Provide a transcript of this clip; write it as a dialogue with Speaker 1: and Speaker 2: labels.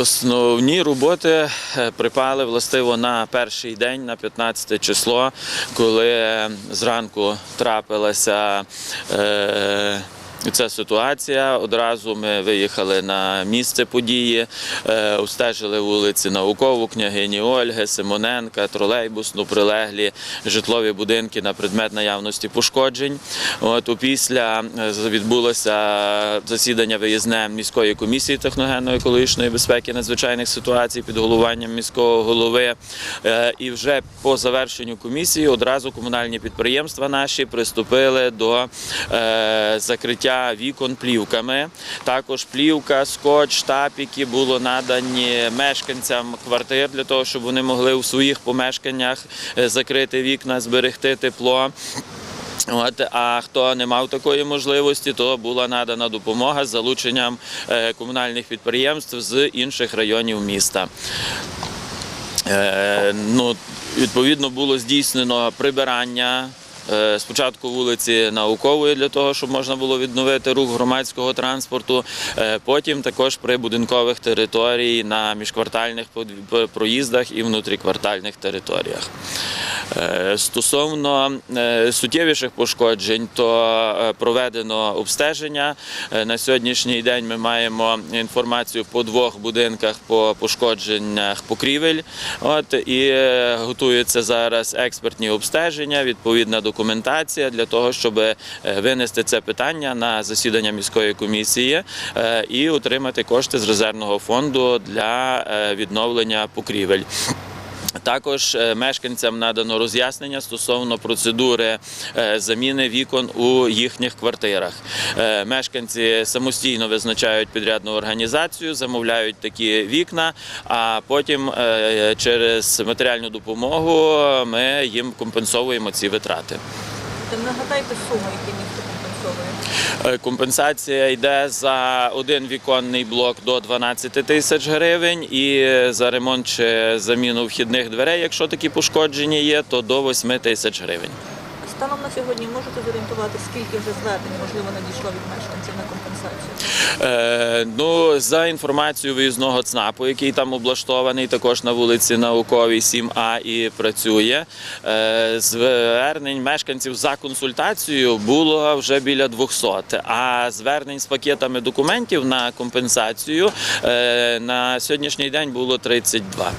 Speaker 1: Основні роботи е, припали властиво на перший день, на 15 число, коли зранку трапилася. Е, Ця ситуація. Одразу ми виїхали на місце події, е, обстежили вулиці Наукову, княгині Ольги, Симоненка, тролейбусну, прилеглі житлові будинки на предмет наявності пошкоджень. От опісля е, відбулося засідання виїзне міської комісії техногенно-екологічної безпеки надзвичайних ситуацій під головуванням міського голови. Е, І вже по завершенню комісії одразу комунальні підприємства наші приступили до е, закриття вікон плівками. Також плівка, скотч, тапіки було надані мешканцям квартир для того, щоб вони могли у своїх помешканнях е, закрити вікна, зберегти тепло. От, а хто не мав такої можливості, то була надана допомога з залученням е, комунальних підприємств з інших районів міста. Е, ну, відповідно, було здійснено прибирання. Е, Спочатку вулиці Наукової для того, щоб можна було відновити рух громадського транспорту. е, Потім також при будинкових територій на міжквартальних проїздах і внутріквартальних територіях. Е, Стосовно е, суттєвіших пошкоджень, то е, проведено обстеження. На сьогоднішній день ми маємо інформацію по двох будинках по пошкодженнях покрівель. От і готуються зараз експертні обстеження, відповідна документація для того, щоб винести це питання на засідання міської комісії і отримати кошти з резервного фонду для відновлення покрівель. Також е, мешканцям надано роз'яснення стосовно процедури е, заміни вікон у їхніх квартирах. Е, Мешканці самостійно визначають підрядну організацію, замовляють такі вікна, а потім через матеріальну допомогу ми їм компенсовуємо ці витрати.
Speaker 2: Нагадайте суму, які.
Speaker 1: Е, Компенсація йде за один віконний блок до 12 тисяч гривень, і за ремонт чи заміну вхідних дверей, якщо такі пошкодження є, то до 8 тисяч гривень.
Speaker 2: Станом на сьогодні можете зорієнтувати, скільки вже звернень можливо надійшло від мешканців на компенсацію?
Speaker 1: Е, ну, за інформацією виїзного ЦНАПу, який там облаштований, також на вулиці Науковій 7А і працює. Е, звернень мешканців за консультацією було вже біля 200, а звернень з пакетами документів на компенсацію е, на сьогоднішній день було 32.